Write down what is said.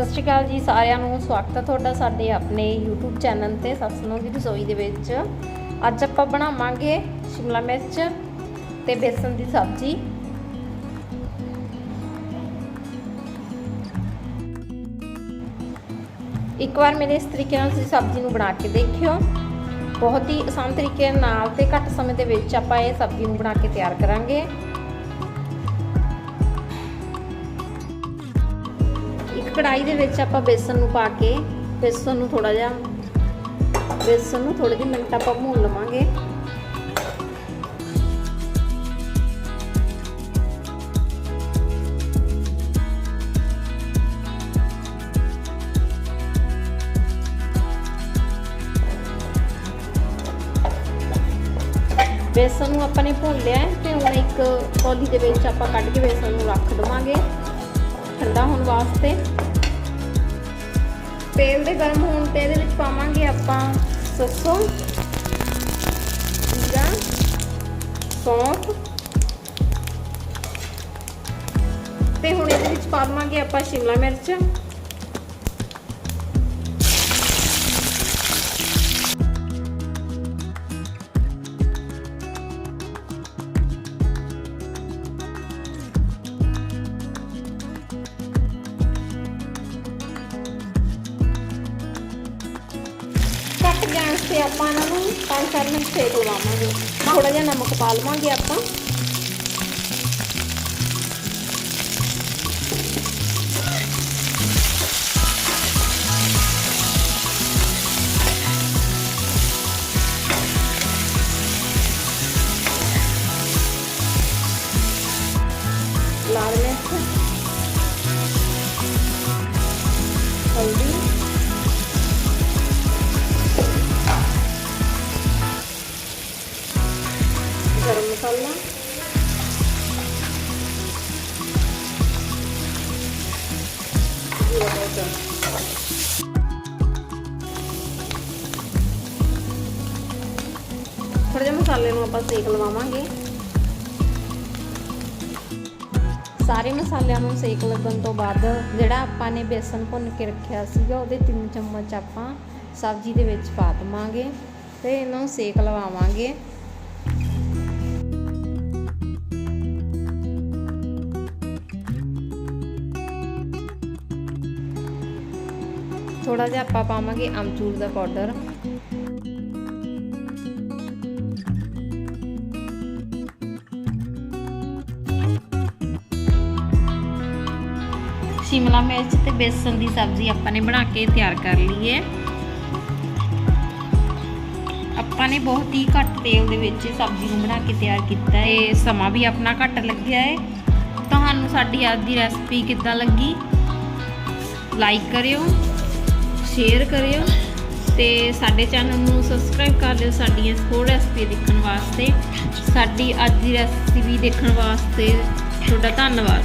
ਸਤਿ ਸ਼੍ਰੀ ਅਕਾਲ ਜੀ ਸਾਰਿਆਂ ਨੂੰ। ਸਵਾਗਤ ਹੈ ਤੁਹਾਡਾ ਸਾਡੇ ਆਪਣੇ YouTube ਚੈਨਲ ਤੇ ਸੱਸ ਦੀ ਰਸੋਈ ਦੇ ਵਿੱਚ। ਅੱਜ ਆਪਾਂ ਬਣਾਵਾਂਗੇ ਸ਼ਿਮਲਾ ਮਿਰਚ ਤੇ ਬੇਸਨ ਦੀ ਸਬਜ਼ੀ। ਇੱਕ ਵਾਰ ਮੇਰੇ ਇਸ ਤਰੀਕੇ ਨਾਲ ਤੁਸੀਂ ਸਬਜ਼ੀ ਨੂੰ ਬਣਾ ਕੇ ਦੇਖਿਓ। ਬਹੁਤ ਹੀ ਆਸਾਨ ਤਰੀਕੇ ਨਾਲ ਤੇ ਘੱਟ ਸਮੇਂ ਦੇ ਵਿੱਚ ਆਪਾਂ ਇਹ ਸਬਜ਼ੀ ਨੂੰ ਬਣਾ ਕੇ ਤਿਆਰ ਕਰਾਂਗੇ। ਕੜਾਈ ਦੇ ਵਿੱਚ ਆਪਾਂ ਬੇਸਨ ਨੂੰ ਪਾ ਕੇ, ਬੇਸਨ ਨੂੰ ਥੋੜਾ ਜਿਹਾ, ਬੇਸਨ ਨੂੰ ਥੋੜੇ ਜਿਹੇ ਮਿੰਟ ਆਪਾਂ ਭੁੰਨ ਲਵਾਂਗੇ। ਬੇਸਨ ਨੂੰ ਆਪਾਂ ਨੇ ਭੁੰਨ ਲਿਆ ਤੇ ਹੁਣ ਇੱਕ ਕੌਲੀ ਦੇ ਵਿੱਚ ਆਪਾਂ ਕੱਢ ਕੇ ਬੇਸਨ ਨੂੰ ਰੱਖ ਦਵਾਂਗੇ। ਠੰਡਾ ਹੋਣ ਵਾਸਤੇ। ਤੇਲ ਦੇ ਗਰਮ ਹੋਣ ਤੇ ਇਹਦੇ ਵਿੱਚ ਪਾਵਾਂਗੇ ਆਪਾਂ ਸਰਸੋਂ, ਜੀਰਾ, ਸੌਂਫ। ਤੇ ਹੁਣ ਇਹਦੇ ਵਿੱਚ ਪਾਵਾਂਗੇ ਆਪਾਂ ਸ਼ਿਮਲਾ ਮਿਰਚ। ਤੇ ਆਪਾਂ ਇਹਨਾਂ ਨੂੰ 5-7 ਮਿੰਟ ਸੇਕ ਲਵਾਵਾਂਗੇ ਥੋੜਾ ਜਿਹਾ ਨਮਕ ਪਾ ਲਵਾਂਗੇ ਆਪਾਂ ਜੀਰਾ ਥੋੜੇ ਜਿਹੇ ਮਸਾਲੇ ਨੂੰ ਆਪਾਂ ਸੇਕ ਲਵਾਵਾਂਗੇ। ਸਾਰੇ ਮਸਾਲਿਆਂ ਨੂੰ ਸੇਕ ਲੱਗਣ ਤੋਂ ਬਾਅਦ ਜਿਹੜਾ ਆਪਾਂ ਨੇ ਬੇਸਨ ਭੁੰਨ ਕੇ ਰੱਖਿਆ ਸੀਗਾ, ਉਹਦੇ 3 ਚਮਚ ਆਪਾਂ ਸਬਜ਼ੀ ਦੇ ਵਿੱਚ ਪਾ ਦਵਾਂਗੇ ਤੇ ਇਹਨਾਂ ਨੂੰ ਸੇਕ ਲਵਾਵਾਂਗੇ। ਥੋੜਾ ਜਿਹਾ ਆਪਾਂ ਪਾਵਾਂਗੇ ਅਮਚੂਰ ਦਾ ਪਾਊਡਰ ਸ਼ਿਮਲਾ ਮਿਰਚ ਤੇ ਬੇਸਨ ਦੀ ਸਬਜ਼ੀ ਆਪਾਂ ਨੇ ਬਣਾ ਕੇ ਤਿਆਰ ਕਰ ਲਈ ਹੈ। ਆਪਾਂ ਨੇ ਬਹੁਤ ਹੀ ਘੱਟ ਤੇਲ ਦੇ ਵਿੱਚ ਸਬਜ਼ੀ ਨੂੰ ਬਣਾ ਕੇ ਤਿਆਰ ਕੀਤਾ ਹੈ। ਤੇ ਸਮਾਂ ਵੀ ਆਪਣਾ ਘੱਟ ਲੱਗਿਆ ਹੈ। ਤੁਹਾਨੂੰ ਸਾਡੀ ਅੱਜ ਦੀ ਰੈਸਪੀ ਕਿੱਦਾਂ ਲੱਗੀ? ਲਾਈਕ ਕਰਿਓ। ਸ਼ੇਅਰ ਕਰਿਓ ਤੇ ਸਾਡੇ ਚੈਨਲ ਨੂੰ ਸਬਸਕ੍ਰਾਈਬ ਕਰ ਲਿਓ ਸਾਡੀਆਂ ਹੋਰ ਰੈਸਪੀ ਦੇਖਣ ਵਾਸਤੇ। ਸਾਡੀ ਅੱਜ ਦੀ ਰੈਸਪੀ ਦੇਖਣ ਵਾਸਤੇ ਤੁਹਾਡਾ ਧੰਨਵਾਦ।